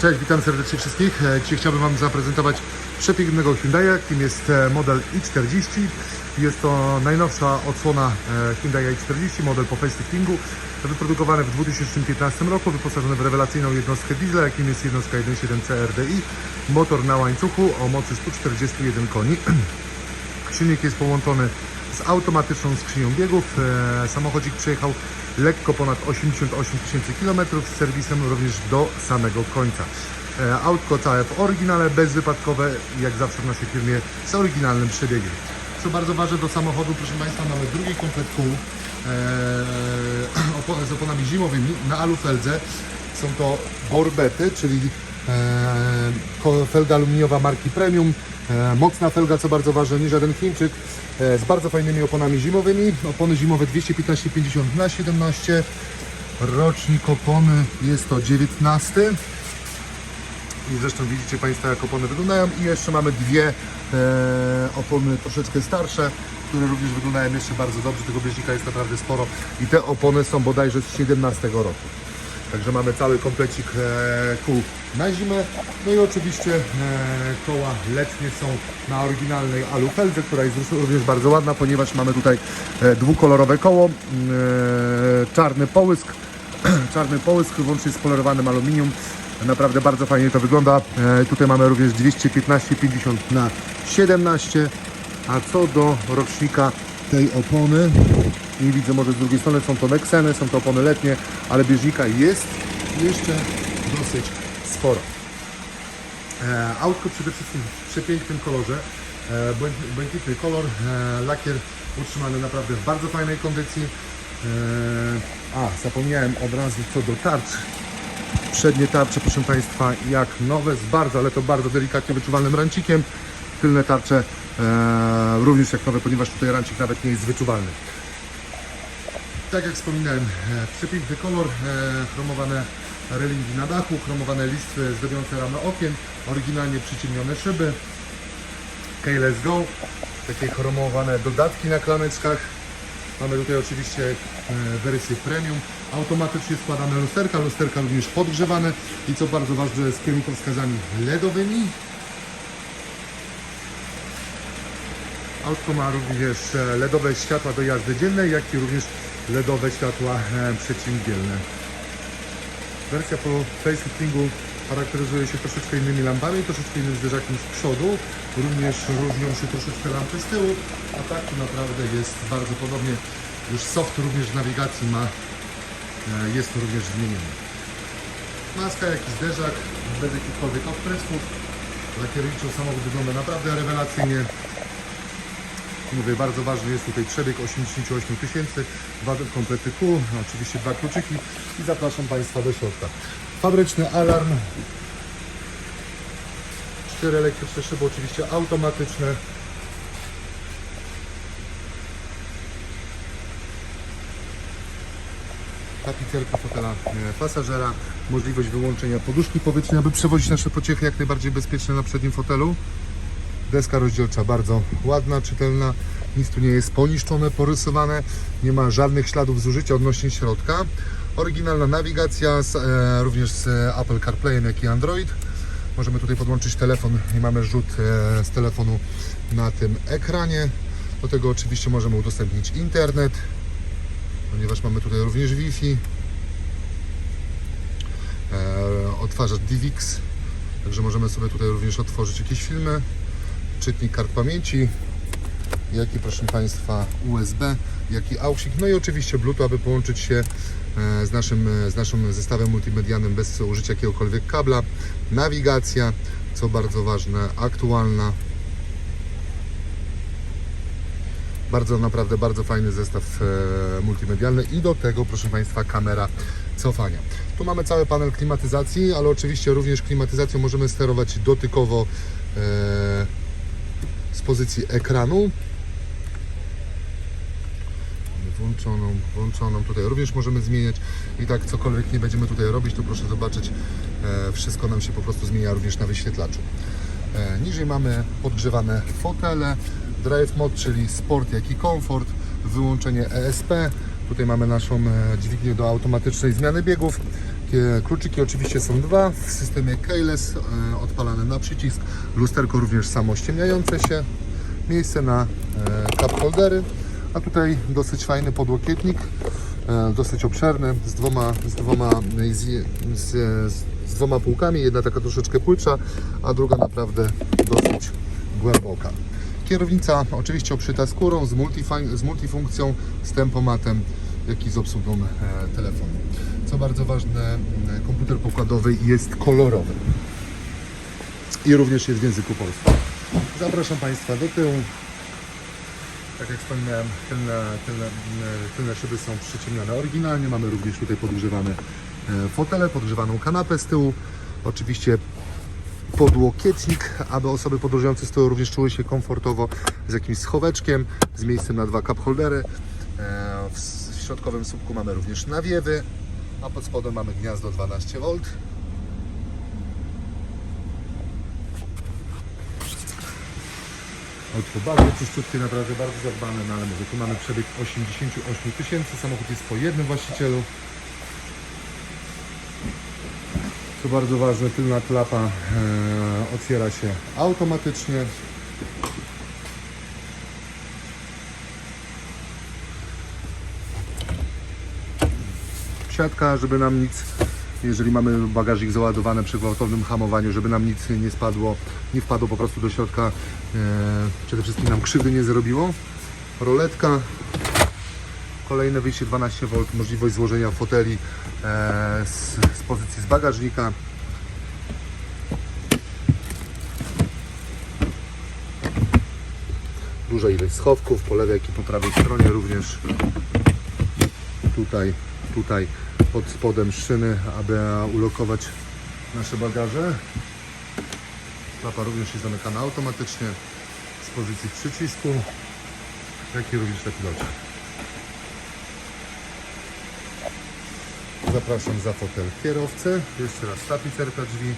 Cześć, witam serdecznie wszystkich. E, Dzisiaj chciałbym Wam zaprezentować przepięknego Hyundai'a, jakim jest e, model i40. Jest to najnowsza odsłona e, Hyundai i40, model po faceliftingu, wyprodukowany w 2015 roku, wyposażony w rewelacyjną jednostkę diesla, jakim jest jednostka 1.7 CRDI, motor na łańcuchu o mocy 141 koni. Silnik jest połączony z automatyczną skrzynią biegów. E, Samochodzik przejechał lekko ponad 88 tysięcy kilometrów z serwisem również do samego końca. E, Autko całe w oryginale, bezwypadkowe, jak zawsze w naszej firmie z oryginalnym przebiegiem. Co bardzo ważne do samochodu, proszę Państwa, mamy drugi komplet kół e, z oponami zimowymi na alufeldze. Są to Borbety, czyli e, ko- felga aluminiowa marki Premium. E, mocna felga, co bardzo ważne, nie żaden Chińczyk. E, z bardzo fajnymi oponami zimowymi. Opony zimowe 215-50 na 17. Rocznik opony jest to 19. I zresztą widzicie Państwo, jak opony wyglądają. I jeszcze mamy dwie e, opony troszeczkę starsze, które również wyglądają jeszcze bardzo dobrze. Tego bieżnika jest naprawdę sporo. I te opony są bodajże z 17 roku. Także mamy cały komplecik e, kół na zimę. No i oczywiście e, koła letnie są na oryginalnej alufeldze, która jest również bardzo ładna, ponieważ mamy tutaj e, dwukolorowe koło, e, czarny połysk, czarny połysk wyłącznie z polerowanym aluminium. Naprawdę bardzo fajnie to wygląda. Tutaj mamy również 215-50 na 17. A co do rocznika tej opony, nie widzę może z drugiej strony, są to Nexeny, są to opony letnie, ale bieżnika jest jeszcze dosyć sporo. E, autko przede wszystkim w przepięknym kolorze, e, błęk- błękitny kolor, e, lakier utrzymany naprawdę w bardzo fajnej kondycji. E, a, zapomniałem od razu co do tarcz. Przednie tarcze, proszę Państwa, jak nowe, z bardzo, ale to bardzo delikatnie wyczuwalnym rancikiem. Tylne tarcze e, również jak nowe, ponieważ tutaj rancik nawet nie jest wyczuwalny. Tak jak wspominałem, e, przepiękny kolor, e, chromowane relingi na dachu, chromowane listwy zdobiące ramy okien, oryginalnie przyciemnione szyby. Let's go. Takie chromowane dodatki na klameczkach. Mamy tutaj oczywiście e, wersję premium. Automatycznie składane lusterka, lusterka również podgrzewane i co bardzo ważne z kierunkowskazami LEDowymi. Autko ma również LEDowe światła do jazdy dziennej, jak i również LEDowe światła e, przeciwdzielne. Wersja po faceliftingu charakteryzuje się troszeczkę innymi lampami, troszeczkę innym zderzakiem z przodu. Również różnią się troszeczkę lampy z tyłu, a tak to naprawdę jest bardzo podobnie. Już soft również nawigacji ma, e, jest również zmieniony. Maska, jak i zderzak, bez jakichkolwiek opresów. Lakierniczo samochód wygląda naprawdę rewelacyjnie. Mówię, bardzo ważny jest tutaj przebieg 88 tysięcy, dwa komplety kół, oczywiście dwa kluczyki i zapraszam Państwa do środka. Fabryczny alarm, cztery elektryczne szyby, oczywiście automatyczne. Tapicerka fotela e, pasażera, możliwość wyłączenia poduszki powietrznej, aby przewozić nasze pociechy jak najbardziej bezpiecznie na przednim fotelu. Deska rozdzielcza bardzo ładna, czytelna, nic tu nie jest poniszczone, porysowane, nie ma żadnych śladów zużycia odnośnie środka. Oryginalna nawigacja, z, e, również z Apple CarPlayem, jak i Android. Możemy tutaj podłączyć telefon i mamy rzut e, z telefonu na tym ekranie. Do tego oczywiście możemy udostępnić internet, ponieważ mamy tutaj również Wi-Fi. E, odtwarzacz DivX, także możemy sobie tutaj również otworzyć jakieś filmy czytnik kart pamięci, jak i proszę Państwa USB, jak i AUXik, no i oczywiście Bluetooth, aby połączyć się e, z naszym, e, z naszym zestawem multimedialnym bez użycia jakiegokolwiek kabla. Nawigacja, co bardzo ważne, aktualna. Bardzo, naprawdę bardzo fajny zestaw e, multimedialny i do tego, proszę Państwa, kamera cofania. Tu mamy cały panel klimatyzacji, ale oczywiście również klimatyzacją możemy sterować dotykowo z pozycji ekranu. Włączoną, włączoną. Tutaj również możemy zmieniać. I tak cokolwiek nie będziemy tutaj robić, to proszę zobaczyć, e, wszystko nam się po prostu zmienia również na wyświetlaczu. E, niżej mamy podgrzewane fotele, drive mode, czyli sport, jak i komfort, wyłączenie ESP. Tutaj mamy naszą e, dźwignię do automatycznej zmiany biegów. Kluczyki oczywiście są dwa. W systemie keyless, e, odpalane na przycisk, lusterko również samo ściemniające się, miejsce na e, cup holdery, a tutaj dosyć fajny podłokietnik, e, dosyć obszerny, z dwoma, z dwoma, z, z, z dwoma półkami, jedna taka troszeczkę płytsza, a druga naprawdę dosyć głęboka. Kierownica oczywiście obszyta skórą z, z multifunkcją, z tempomatem, jak i z obsługą e, telefonu. Co bardzo ważne, m, komputer pokładowy jest kolorowy i również jest w języku polskim. Zapraszam Państwa do tyłu. Tak jak wspomniałem, tylne, tylne, m, tylne szyby są przyciemnione oryginalnie. Mamy również tutaj podgrzewane e, fotele, podgrzewaną kanapę z tyłu. Oczywiście podłokietnik, aby osoby podróżujące z tyłu również czuły się komfortowo z jakimś schoweczkiem, z miejscem na dwa cup holdery. Środkowym słupku mamy również nawiewy, a pod spodem mamy gniazdo 12V. Autko bardzo czyściutkie, naprawdę bardzo zadbane, no ale mówię, tu mamy przebieg 88 tysięcy, samochód jest po jednym właścicielu. Co bardzo ważne, tylna klapa e, otwiera się automatycznie. Siatka, żeby nam nic, jeżeli mamy bagażnik załadowany przy gwałtownym hamowaniu, żeby nam nic nie spadło, nie wpadło po prostu do środka, e, przede wszystkim nam krzywdy nie zrobiło. Roletka, kolejne wyjście 12V, możliwość złożenia foteli e, z, z pozycji z bagażnika. Duża ilość schowków po lewej jak i po prawej stronie również. Tutaj, tutaj pod spodem szyny, aby ulokować nasze bagaże. Klapa również jest zamykana automatycznie z pozycji przycisku, jak i również na pilocie. Zapraszam za fotel kierowcę. Jeszcze raz tapicerka drzwi.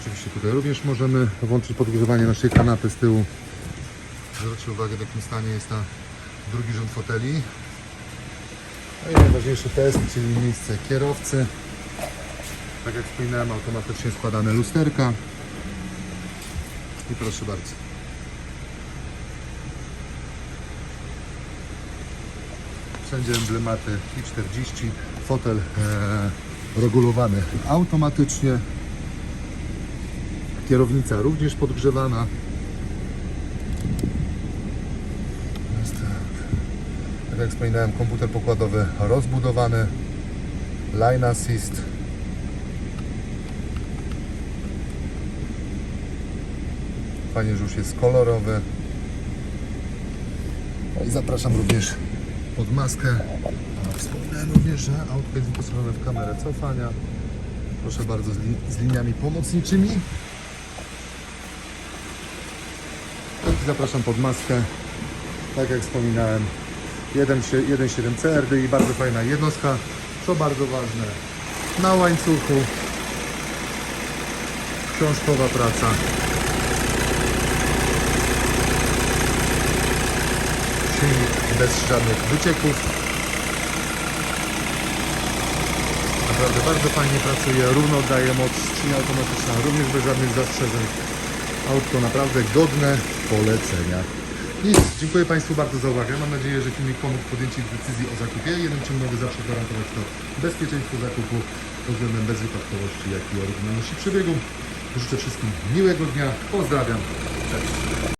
Oczywiście tutaj również możemy włączyć podgrzewanie naszej kanapy z tyłu. Zwróćcie uwagę w jakim stanie jest ta drugi rząd foteli. No i najważniejszy test, czyli miejsce kierowcy. Tak jak wspominałem, automatycznie składane lusterka. I proszę bardzo. Wszędzie emblematy i40, fotel e, regulowany automatycznie. Kierownica również podgrzewana. Jest tak. Tak jak wspominałem, komputer pokładowy rozbudowany. Line assist. Fajnie, że już jest kolorowy. No i zapraszam również pod maskę. A Wspomniałem również, że autko jest wyposażone w kamerę cofania. Proszę bardzo, z, li z liniami pomocniczymi. I zapraszam pod maskę. Tak jak wspominałem, 1.7 CRD i bardzo fajna jednostka, co bardzo ważne, na łańcuchu, książkowa praca. Silnik bez żadnych wycieków. Naprawdę bardzo fajnie pracuje, równo oddaje moc, skrzynia automatyczna, również bez żadnych zastrzeżeń. Autko naprawdę godne polecenia. Nic, dziękuję Państwu bardzo za uwagę. Mam nadzieję, że filmik pomógł w podjęciu decyzji o zakupie. Jeden ciąg mogę zawsze gwarantować to bezpieczeństwo zakupu pod względem bezwypadkowości, jak i oryginalności przebiegu. Życzę wszystkim miłego dnia. Pozdrawiam. Cześć.